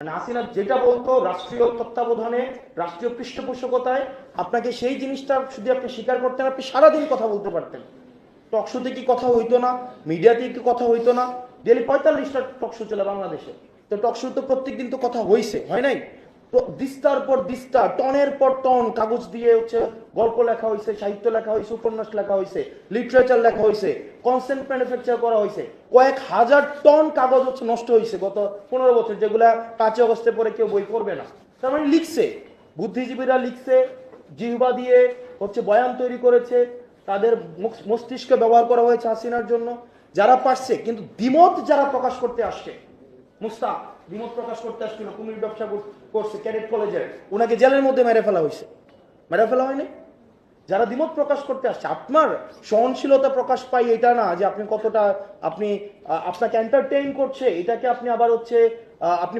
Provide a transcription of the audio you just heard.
মানে হাসিনা যেটা বলতো রাষ্ট্রীয় তত্ত্বাবধানে, রাষ্ট্রীয় পৃষ্ঠপোষকতায়, আপনাকে সেই জিনিসটা শুধু আপনি স্বীকার করতেন আপনি সারাদিন কথা বলতে পারতেন। টকশোতে কি কথা হইতো না? মিডিয়াতে কি কথা হইতো না? ডেলি পঁয়তাল্লিশটা টকশো চলে বাংলাদেশে। তো টকশো তো প্রত্যেক দিন তো কথা হয়েছে হয় নাই? দিস্তার পর দিস্তা, টনের পর টন, কাগজ দিয়ে হচ্ছে গল্প লেখা হয়েছে সাহিত্য লেখা হয়েছে উপন্যাস লেখা হয়েছে লিটারেচার লেখা হয়েছে কনসেন্ট ম্যানুফ্যাকচার করা হয়েছে কয়েক হাজার টন কাগজ হচ্ছে নষ্ট হয়েছে গত পনেরো বছর, যেগুলা পাঁচই অগস্টে পরে কেউ বই পড়বে না। তার মানে লিখছে, বুদ্ধিজীবীরা লিখছে, জিহবা দিয়ে হচ্ছে বয়ান তৈরি করেছে, তাদের মস- মস্তিষ্ক ব্যবহার করা হয়েছে হাসিনার জন্য, যারা পারছে, কিন্তু দ্বিমত যারা প্রকাশ করতে আসছে মুস্তাক, দ্বিমত প্রকাশ করতে আসছিল, কুমির ব্যবসা করছে, ক্যাডেট কলেজের ওনাকে জেলের মধ্যে মেরে ফেলা হয়েছে। মেরে ফেলা হয়নি? যারা দ্বিমত প্রকাশ করতে আসছে, আপনার সহনশীলতা প্রকাশ পাই এটা না যে আপনি কতটা, আপনি আপনাকে এন্টারটেইন করছে, এটাকে আপনি আবার হচ্ছে আপনি